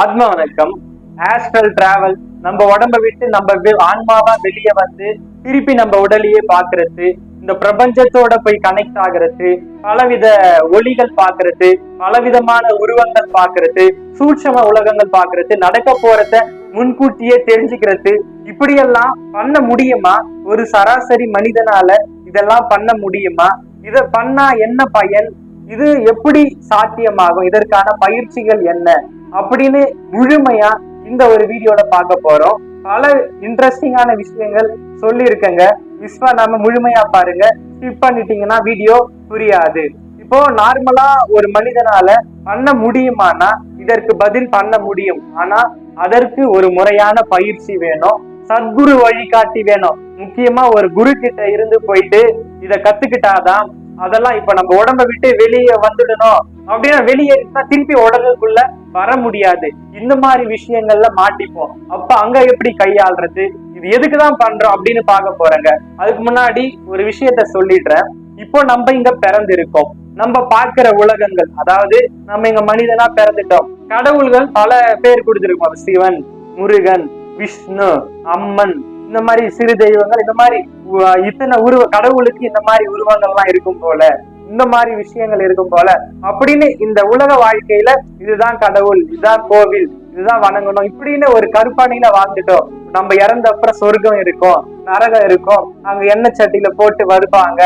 ஆத்ம வணக்கம் astral travel நம்ம உடம்ப விட்டு நம்ம ஆன்மாவா வெளியே வந்து திருப்பி நம்ம உடலையே பாக்குறது இந்த பிரபஞ்சத்தோட போய் கனெக்ட் ஆகுறது பலவித ஒளிகள் பாக்குறது பலவிதமான உருவங்கள் பாக்குறது சூட்சம உலகங்கள் பாக்குறது நடக்க போறத முன்கூட்டியே தெரிஞ்சுக்கிறது இப்படியெல்லாம் பண்ண முடியுமா? ஒரு சராசரி மனிதனால இதெல்லாம் பண்ண முடியுமா? இத பண்ணா என்ன பயன்? இது எப்படி சாத்தியமாகும்? இதற்கான பயிற்சிகள் என்ன? அப்படின்னு முழுமையா இந்த ஒரு வீடியோல பார்க்க போறோம். பல இன்ட்ரெஸ்டிங்கான விஷயங்கள் சொல்லியிருக்கேங்க. விஸ்வா நாம முழுமையா பாருங்க. ஸ்கிப் பண்ணிட்டீங்கன்னா வீடியோ புரியாது. இப்போ நார்மலா ஒரு மனிதனால பண்ண முடியுமானா இதற்கு பதில் பண்ண முடியும். ஆனா அதற்கு ஒரு முறையான பயிற்சி வேணும். சத்குரு வழிகாட்டி வேணும். முக்கியமா ஒரு குரு கிட்ட இருந்து போயிட்டு இத கத்துக்கிட்டாதான் அதெல்லாம் இப்ப நம்ம உடம்ப விட்டு வெளியே வந்துடணும். அப்படின்னா வெளியே திருப்பி உடலுக்குள்ள வர முடியாது. இந்த மாதிரி விஷயங்கள்ல மாட்டிப்போம். அப்ப அங்க எப்படி கையாள்றது? இது எதுக்குதான் பண்றோம் அப்படின்னு பார்க்க போறேங்க. அதுக்கு முன்னாடி ஒரு விஷயத்த சொல்லிடுறேன். இப்போ நம்ம இங்க பிறந்திருக்கோம். நம்ம பார்க்கிற உலகங்கள் அதாவது நம்ம இங்க மனிதனா பிறந்துட்டோம். கடவுள்கள் பல பேர் கொடுத்திருக்கோம். சிவன் முருகன் விஷ்ணு அம்மன் இந்த மாதிரி சிறு தெய்வங்கள் இந்த மாதிரி இத்தனை உருவ கடவுளுக்கு இந்த மாதிரி உருவங்கள்லாம் இருக்கும் போல இந்த மாதிரி விஷயங்கள் இருக்கும் போல அப்படின்னு இந்த உலக வாழ்க்கையில இதுதான் கடவுள் இதுதான் கோவில் இதுதான் வணங்கணும் இப்படின்னு ஒரு கருப்பானையில வாழ்ந்துட்டோம். நம்ம இறந்த அப்புறம் சொர்க்கம் இருக்கும் நரகம் இருக்கும் அங்க எண்ணெய் சட்டியில போட்டு வருப்பாங்க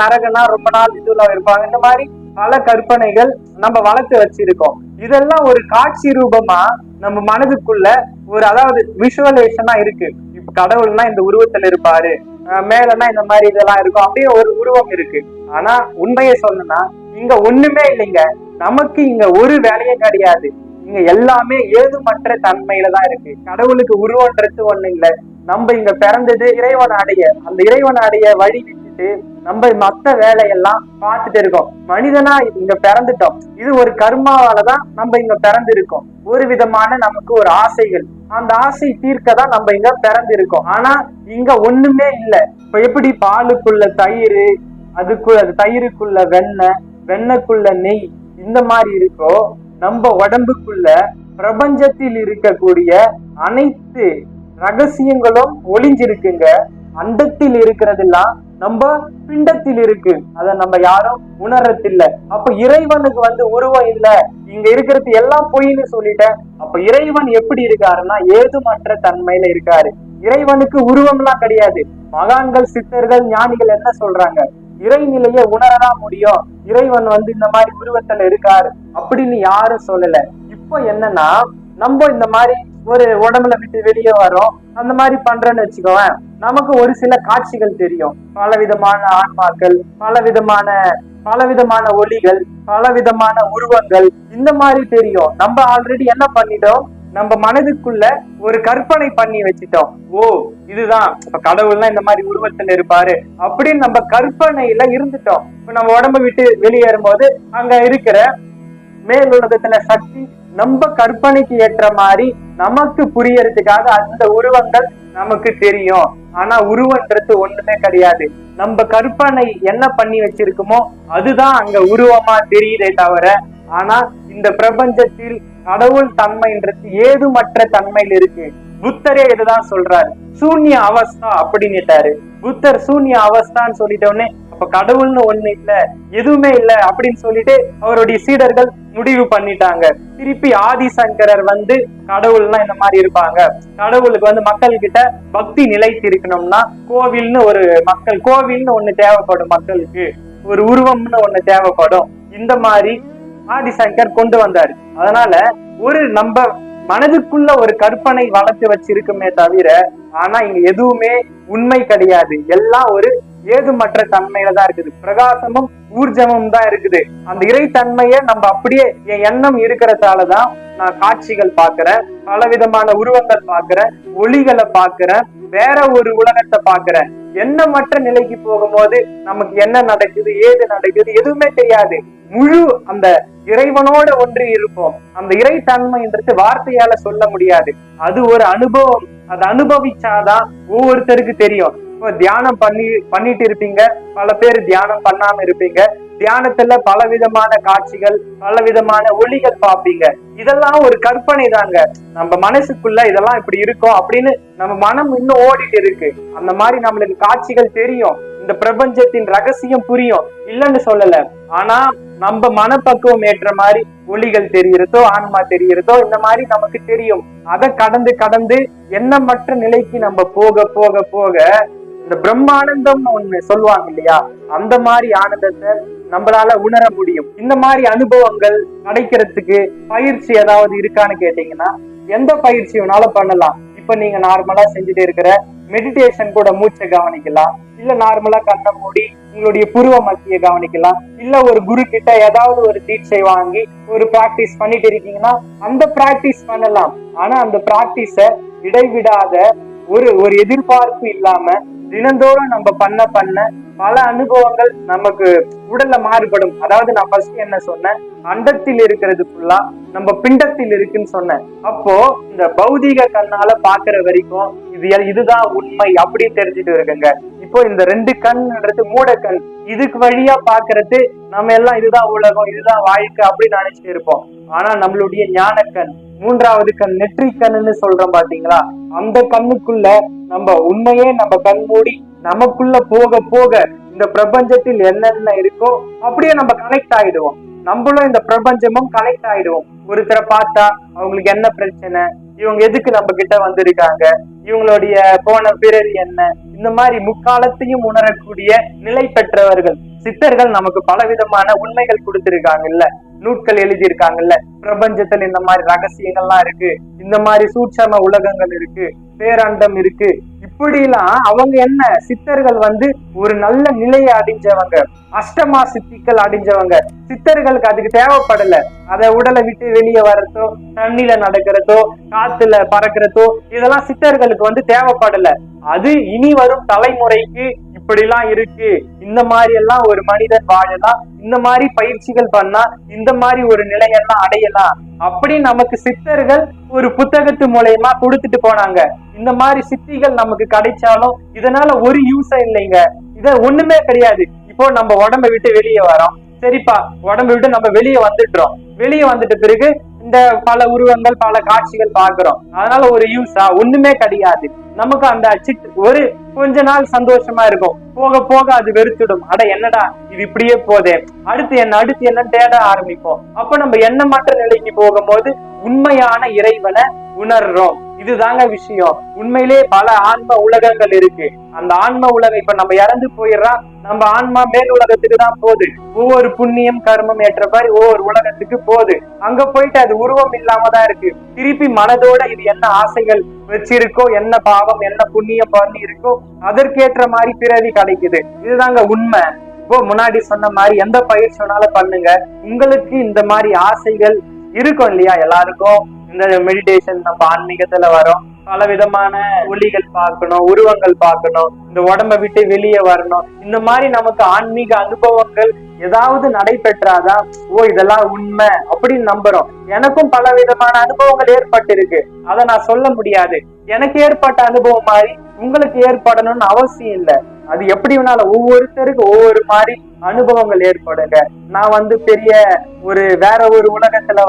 நரகம்னா ரொம்ப நாள் இதுல இருப்பாங்க. இந்த மாதிரி பல கற்பனைகள் நம்ம வளர்த்து வச்சிருக்கோம். இதெல்லாம் ஒரு காட்சி ரூபமா நம்ம மனதுக்குள்ள ஒரு அதாவது விஷுவலேஷனா இருக்கு. கடவுள்னா இந்த உருவத்துல இருப்பாரு. அஹ் மேலன்னா இந்த மாதிரி இதெல்லாம் இருக்கும். அப்படியே ஒரு உருவம் இருக்கு. ஆனா உண்மையை சொல்லணும்னா இங்க ஒண்ணுமே இல்லைங்க. நமக்கு இங்க ஒரு வேலையும் கிடையாது. இங்க எல்லாமே ஏதுமற்ற தன்மையில தான் இருக்கு. கடவுளுக்கு உருவன்றது ஒண்ணு இல்ல. நம்ம இங்க பிறந்தது இறைவன் அடைய அந்த இறைவன் அடைய வழி விட்டுட்டு நம்ம மத்த வேலையெல்லாம் பார்த்துட்டு இருக்கோம். மனிதனா இங்க பிறந்துட்டோம். இது ஒரு கர்மாவால தான் நம்ம இங்க பிறந்திருக்கோம். ஒரு விதமான நமக்கு ஒரு ஆசைகள். அந்த ஆசை தீர்க்க தான் நம்ம இங்க பிறந்திருக்கோம். ஆனா இங்க ஒண்ணுமே இல்லை. இப்ப எப்படி பாலுக்குள்ள தயிர் அதுக்குள்ள அது தயிருக்குள்ள வெண்ணெய் வெண்ணக்குள்ள நெய் இந்த மாதிரி இருக்கோ நம்ம உடம்புக்குள்ள பிரபஞ்சத்தில் இருக்கக்கூடிய அனைத்து ரகசியங்களும் ஒளிஞ்சிருக்குங்க. அண்டத்தில் இருக்கிறதெல்லாம் நம்ம பிண்டத்தில் இருக்கு. அத நம்ம யாரும் உணர்றதில்ல அப்ப இறைவனுக்கு வந்து உருவம் இல்ல. இங்க இருக்கிறது எல்லாம் பொய்ன்னு சொல்லிட்டேன். அப்ப இறைவன் எப்படி இருக்காருன்னா ஏதுமற்ற தன்மையில இருக்காரு. இறைவனுக்கு உருவம்லாம் கிடையாது. மகான்கள் சித்தர்கள் ஞானிகள் என்ன சொல்றாங்க? இறைநிலையை உணரதான் முடியும். இறைவன் வந்து இந்த மாதிரி உருவத்துல இருக்காரு. அப்படின்னு யாரும் சொல்லல. இப்போ என்னன்னா நம்ம இந்த மாதிரி ஒரு உடம்புல விட்டு வெளியே வரோம் அந்த மாதிரி பண்றேன்னு வச்சுக்கோவேன். நமக்கு ஒரு சில காட்சிகள் தெரியும். பல விதமான ஆன்மாக்கள் பல விதமான பல விதமான ஒளிகள் பல விதமான உருவங்கள் இந்த மாதிரி தெரியும். நம்ம ஆல்ரெடி என்ன பண்ணிட்டோம்? நம்ம மனதுக்குள்ள ஒரு கற்பனை பண்ணி வச்சுட்டோம். ஓ இதுதான். இப்ப கடவுள்னா இந்த மாதிரி உருவத்துல இருப்பாரு அப்படின்னு நம்ம கற்பனையில இருந்துட்டோம். இப்ப நம்ம உடம்ப விட்டு வெளியேறும் போது அங்க இருக்கிற மேல் உலகத்துல சக்தி நம்ம கற்பனைக்கு ஏற்ற மாதிரி நமக்கு புரியறதுக்காக அந்த உருவங்கள் நமக்கு தெரியும். ஆனா உருவன்றது ஒண்ணுமே கிடையாது. நம்ம கற்பனை என்ன பண்ணி வச்சிருக்கோமோ அதுதான் அங்க உருவமா தெரியுதே தவிர ஆனா இந்த பிரபஞ்சத்தில் கடவுள் தன்மைன்றது ஏதுமற்ற தன்மையில் இருக்கு. புத்தரே இதுதான் சொல்றாரு. சூன்ய அவஸ்தா அப்படின்னுட்டாரு புத்தர் சூன்ய அவஸ்தான்னு சொல்லிட்ட உடனே அப்ப கடவுள்னு ஒண்ணு இல்ல எதுவுமே இல்ல அப்படின்னு சொல்லிட்டு அவருடைய சீடர்கள் முடிவு பண்ணிட்டாங்க. திருப்பி ஆதிசங்கரர் வந்து கடவுள்னா இந்த மாதிரி இருப்பாங்க. கடவுளுக்கு வந்து மக்கள் கிட்ட பக்தி நிலைத்து இருக்கணும்னா கோவில்னு ஒரு மக்கள் கோவில்னு ஒண்ணு தேவைப்படும் மக்களுக்கு. ஒரு உருவம்னு ஒண்ணு தேவைப்படும். இந்த மாதிரி ஆதிசங்கர் கொண்டு வந்தாரு. அதனால ஒரு நம்ம மனதுக்குள்ள ஒரு கற்பனை வளர்த்து வச்சிருக்குமே தவிர ஆனா இங்க எதுவுமே உண்மை கிடையாது. எல்லாம் ஒரு ஏதுமற்ற தன்மையில தான் இருக்குது. பிரகாசமும் ஊர்ஜமும் தான் இருக்குது. அந்த இறைத்தன்மையை நம்ம அப்படியே என் எண்ணம் இருக்கிறதாலதான் நான் காட்சிகள் பாக்குறேன் பல விதமான உருவங்கள் பாக்குறேன் ஒளிகளை பாக்குறேன் வேற ஒரு உலகத்தை பாக்குறேன் எண்ணமற்ற நிலைக்கு போகும்போது நமக்கு என்ன நடக்குது ஏது நடக்குது எதுவுமே தெரியாது. முழு அந்த இறைவனோட ஒன்றி இருப்போம். அந்த இறைத்தன்மைன்றது வார்த்தையால சொல்ல முடியாது. அது ஒரு அனுபவம். அது அனுபவிச்சாதான் ஒவ்வொருத்தருக்கு தெரியும். தியானம் பண்ணி பண்ணிட்டு இருப்பீங்க. பல பேர் தியானம் பண்ணாம இருப்பீங்க. தியானத்துல பல விதமான காட்சிகள் பல விதமான ஒளிகள் பார்ப்பீங்க. இதெல்லாம் ஒரு கற்பனை தாங்க நம்ம மனசுக்குள்ள இதெல்லாம் இப்படி இருக்கும் அப்படின்னு நம்ம மனம் இன்னும் ஓடிட்டு இருக்கு. அந்த மாதிரி நம்மளுக்கு காட்சிகள் தெரியும். இந்த பிரபஞ்சத்தின் ரகசியம் புரியும். இல்லைன்னு சொல்லல. ஆனா நம்ம மனப்பக்குவம் ஏற்ற மாதிரி ஒளிகள் தெரிகிறதோ ஆன்மா தெரிகிறதோ இந்த மாதிரி நமக்கு தெரியும். அதை கடந்து கடந்து எண்ணமற்ற நிலைக்கு நம்ம போக போக போக இந்த பிரம்மானந்தம் ஒண்ணு சொல்லுவாங்க இல்லையா? அந்த மாதிரி ஆனந்தத்தை நம்மளால உணர முடியும். இந்த மாதிரி அனுபவங்கள் கிடைக்கிறதுக்கு பயிற்சி ஏதாவது இருக்கான்னு கேட்டீங்கன்னா எந்த பயிற்சி வேணாலும் பண்ணலாம். இப்ப நீங்க நார்மலா செஞ்சுட்டு இருக்கிற மெடிடேஷன் கூட மூச்சை கவனிக்கலாம். இல்ல நார்மலா கண்ணை மூடி உங்களுடைய புருவ மத்திய கவனிக்கலாம். இல்ல ஒரு குரு கிட்ட ஏதாவது ஒரு தீட்சை வாங்கி ஒரு பிராக்டிஸ் பண்ணிட்டு இருக்கீங்கன்னா அந்த பிராக்டிஸ் பண்ணலாம். ஆனா அந்த பிராக்டிஸ இடைவிடாத ஒரு ஒரு எதிர்பார்ப்பு இல்லாம தினந்தோறும் நம்ம பண்ண பண்ண பல அனுபவங்கள் நமக்கு உடல்ல மாறுபடும். அதாவது நான் ஃபர்ஸ்ட் என்ன சொன்னேன்? அண்டத்தில் இருக்கிறது ஃபுல்லா நம்ம பிண்டத்தில் இருக்குன்னு சொன்னேன். அப்போ இந்த பௌதீக கண்ணால பாக்குற வரைக்கும் இது எல்- இதுதான் உண்மை அப்படி தெரிஞ்சுட்டு இருக்குங்க. இப்போ இந்த ரெண்டு கண்ன்றது மூட கண். இதுக்கு வழியா பாக்குறது நம்ம எல்லாம் இதுதான் உலகம் இதுதான் வாழ்க்கை அப்படின்னு நினைச்சிட்டு இருப்போம். ஆனா நம்மளுடைய ஞானக்கண் மூன்றாவது கண் நெற்றி கண்ணுன்னு சொல்றோம் பாத்தீங்களா? அந்த கண்ணுக்குள்ள நம்ம உண்மையே நம்ம கண் மூடி நமக்குள்ள போக போக இந்த பிரபஞ்சத்தில் என்னென்ன இருக்கோ அப்படியே நம்ம கனெக்ட் ஆயிடுவோம். நம்மளும் இந்த பிரபஞ்சமும் கனெக்ட் ஆயிடுவோம். ஒருத்தரை பார்த்தா அவங்களுக்கு என்ன பிரச்சனை? இவங்க எதுக்கு நம்ம கிட்ட வந்திருக்காங்க? இவங்களுடைய போன பிறவி என்ன? இந்த மாதிரி முக்காலத்தையும் உணரக்கூடிய நிலை பெற்றவர்கள் சித்தர்கள் நமக்கு பல விதமான உண்மைகள் கொடுத்திருக்காங்கல்ல. நூட்கள் எழுதியிருக்காங்கல்ல? பிரபஞ்சத்துல இந்த மாதிரி ரகசியங்கள்லாம் இருக்கு. இந்த மாதிரி சூட்சம உலகங்கள் இருக்கு. பேராண்டம் இருக்கு. இப்படிலாம் அவங்க என்ன சித்தர்கள் வந்து ஒரு நல்ல நிலையை அடைஞ்சவங்க அஷ்டமா சித்திகள் அடைஞ்சவங்க. சித்தர்களுக்கு அதுக்கு தேவைப்படல. அதை உடலை விட்டு வெளியே வர்றதோ தண்ணில நடக்கிறதோ காத்துல பறக்கிறதோ இதெல்லாம் சித்தர்களுக்கு வந்து தேவைப்படல. அது இனி வரும் தலைமுறைக்கு இப்படிலாம் இருக்கு. இந்த மாதிரி எல்லாம் ஒரு மனிதன் வாழலாம் இந்த மாதிரி பயிற்சிகள் பண்ணா இந்த மாதிரி ஒரு நிலையெல்லாம் அடையலாம் அப்படி நமக்கு சித்தர்கள் ஒரு புத்தகத்து மூலயமா கொடுத்துட்டு போனாங்க. இந்த மாதிரி சித்திகள் நமக்கு கிடைச்சாலும் இதனால ஒரு யூஸா இல்லைங்க. இத ஒண்ணுமே கிடையாது. இப்போ நம்ம உடம்ப விட்டு வெளியே வரோம் சரிப்பா உடம்ப விட்டு நம்ம வெளியே வந்துடுறோம். வெளியே வந்துட்ட பிறகு இந்த பல உருவங்கள் பல காட்சிகள் பாக்குறோம் அதனால ஒரு யூஸா ஒண்ணுமே கிடையாது. நமக்கு அந்த அச்சிட்டு ஒரு கொஞ்ச நாள் சந்தோஷமா இருக்கும். போக போக அது வெறுத்துடும். அட என்னடா இது இப்படியே போதே. அடுத்து என்ன அடுத்து என்ன தேட ஆரம்பிப்போம். அப்ப நம்ம எண்ணமற்ற நிலைக்கு போகும்போது உண்மையான இறைவனை உணர்றோம். இதுதாங்க விஷயம். உண்மையிலே பல ஆன்ம உலகங்கள் இருக்கு. அந்த ஆன்ம உலகம் இப்ப நம்ம இறந்து போயிடுறோம். நம்ம ஆன்மா மேல் உலகத்துக்கு தான் போகுது. ஒவ்வொரு புண்ணியம் கர்மம் ஏற்ற மாதிரி ஒவ்வொரு உலகத்துக்கு போகுது. அங்க போயிட்டு அது உருவம் இல்லாம தான் இருக்கு. திருப்பி மனதோட இது என்ன ஆசைகள் வச்சிருக்கோ என்ன பாவம் என்ன புண்ணியம் பண்ணி இருக்கோ அதற்கேற்ற மாதிரி பிறவி கிடைக்குது இதுதாங்க உண்மை. இப்போ முன்னாடி சொன்ன மாதிரி எந்த பயிற்சி வேணாலும் பண்ணுங்க. உங்களுக்கு இந்த மாதிரி ஆசைகள் இருக்கும் இல்லையா எல்லாருக்கும்? இந்த மெடிடேஷன் நம்ம ஆன்மீகத்துல வரோம். பல விதமான ஒளிகள் பார்க்கணும் உருவங்கள் பார்க்கணும் இந்த உடம்ப விட்டு வெளியே வரணும். இந்த மாதிரி நமக்கு ஆன்மீக அனுபவங்கள் ஏதாவது நடைபெற்றாதான் ஓ இதெல்லாம் உண்மை அப்படின்னு நம்புறோம். எனக்கும் பல விதமான அனுபவங்கள் ஏற்பட்டிருக்கு. அதை நான் சொல்ல முடியாது. எனக்கு ஏற்பட்ட அனுபவம் மாதிரி உங்களுக்கு ஏற்படணும்னு அவசியம் இல்லை. அது எப்படி வேணாலும் ஒவ்வொருத்தருக்கு ஒவ்வொரு மாதிரி அனுபவங்கள் ஏற்படுங்க. நான் வந்து பெரிய ஒரு வேற ஒரு உலகத்துல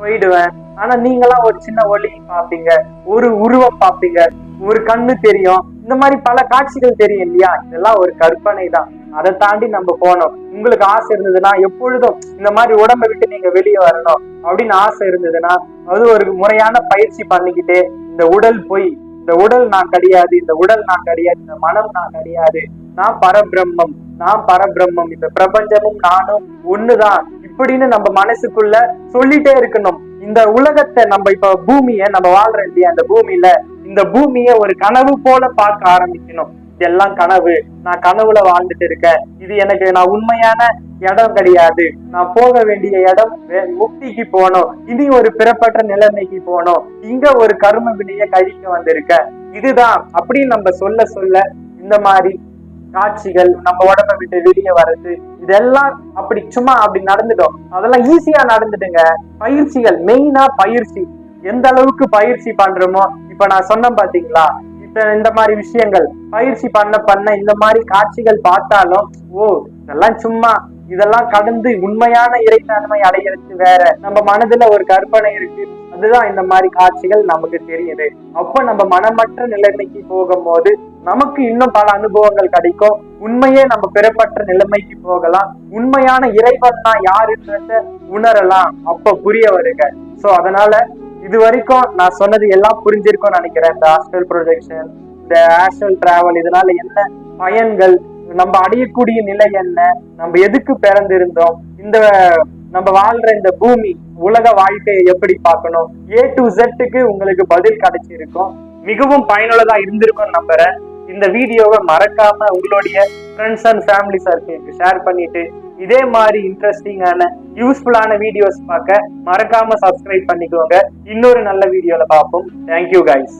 போயிடுவேன். ஆனா நீங்களாம் ஒரு சின்ன ஒளி பார்ப்பீங்க. ஒரு உருவம் பார்ப்பீங்க. ஒரு கண்ணு தெரியும். இந்த மாதிரி பல காட்சிகள் தெரியும் இல்லையா? இதெல்லாம் ஒரு கற்பனை தான். அதை தாண்டி நம்ம போனோம் உங்களுக்கு ஆசை இருந்ததுன்னா எப்பொழுதும் இந்த மாதிரி உடம்பை விட்டு நீங்க வெளியே வரணும் அப்படின்னு ஆசை இருந்ததுன்னா அது ஒரு முறையான பயிற்சி பண்ணிக்கிட்டு இந்த உடல் போய் இந்த உடல் நான் கிடையாது இந்த உடல் நான் கிடையாது இந்த மனம் நான் கிடையாது நான் பரபிரம்மம் நான் பரபிரம்மம் இந்த பிரபஞ்சமும் நானும் ஒண்ணுதான் இப்படின்னு நம்ம மனசுக்குள்ள சொல்லிட்டே இருக்கணும். இந்த உலகத்தை நம்ம இப்ப பூமியை நம்ம வாழ்றோம் இல்லையா? அந்த பூமியில இந்த பூமியை ஒரு கனவு போல பார்க்க ஆரம்பிக்கணும். இதெல்லாம் கனவு. நான் கனவுல வாழ்ந்துட்டு இருக்கேன். இது எனக்கு நான் உண்மையான இடம் கிடையாது. நான் போக வேண்டிய இடம் முக்திக்கு போகணும். இனி ஒரு பிறப்பற்ற நிலைமைக்கு போகணும். இங்க ஒரு கரும வினைய கழிக்க வந்திருக்கேன். இதுதான் அப்படின்னு நம்ம சொல்ல சொல்ல இந்த மாதிரி காட்சிகள் நம்ம உடம்ப விட்டு வெளியே வர்றது இதெல்லாம் அப்படி சும்மா அப்படி நடந்துட்டோம். அதெல்லாம் ஈஸியா நடந்துடுங்க பயிற்சிகள் மெயினா பயிற்சி. எந்த அளவுக்கு பயிற்சி பண்றோமோ இப்ப நான் சொன்னேன் பாத்தீங்களா? இப்ப இந்த மாதிரி விஷயங்கள் பயிற்சி பண்ண பண்ண இந்த மாதிரி காட்சிகள் பார்த்தாலும் ஓ இதெல்லாம் சும்மா இதெல்லாம் கடந்து உண்மையான இறைத்தன்மை அடையிறது வேற. நம்ம மனதுல ஒரு கற்பனை இருக்கு. அதுதான் இந்த மாதிரி காட்சிகள் நமக்கு தெரியுது. அப்ப நம்ம மனமற்ற நிலைமைக்கு போகும்போது நமக்கு இன்னும் பல அனுபவங்கள் கிடைக்கும். உண்மையே நம்ம பெறப்பட்ட நிலைமைக்கு போகலாம். உண்மையான இறைவன்னா தான் யாருன்றத உணரலாம். அப்ப புரிய வருக. சோ அதனால இது வரைக்கும் நான் சொன்னது எல்லாம் புரிஞ்சிருக்கும்னு நினைக்கிறேன். இந்த ஹாஸ்டல் ப்ரொஜெக்ஷன் இந்த ஹாஸ்டல் டிராவல் இதனால என்ன பயன்கள் நம்ம அடையக்கூடிய நிலை என்ன நம்ம எதுக்கு பிறந்திருந்தோம் இந்த நம்ம வாழ்ற இந்த பூமி உலக வாழ்க்கையை எப்படி பார்க்கணும் ஏ டு ஜெட்டுக்கு உங்களுக்கு பதில் கிடைச்சிருக்கும். மிகவும் பயனுள்ளதா இருந்திருக்கும் நம்புறேன். இந்த வீடியோவை மறக்காம உங்களுடைய ஃப்ரெண்ட்ஸ் அண்ட் ஃபேமிலி சர்க்கிளுக்கு ஷேர் பண்ணிட்டு இதே மாதிரி இன்ட்ரெஸ்டிங்கான யூஸ்ஃபுல்லான வீடியோஸ் பார்க்க மறக்காம சப்ஸ்கிரைப் பண்ணிக்கோங்க. இன்னொரு நல்ல வீடியோல பார்ப்போம். Thank you guys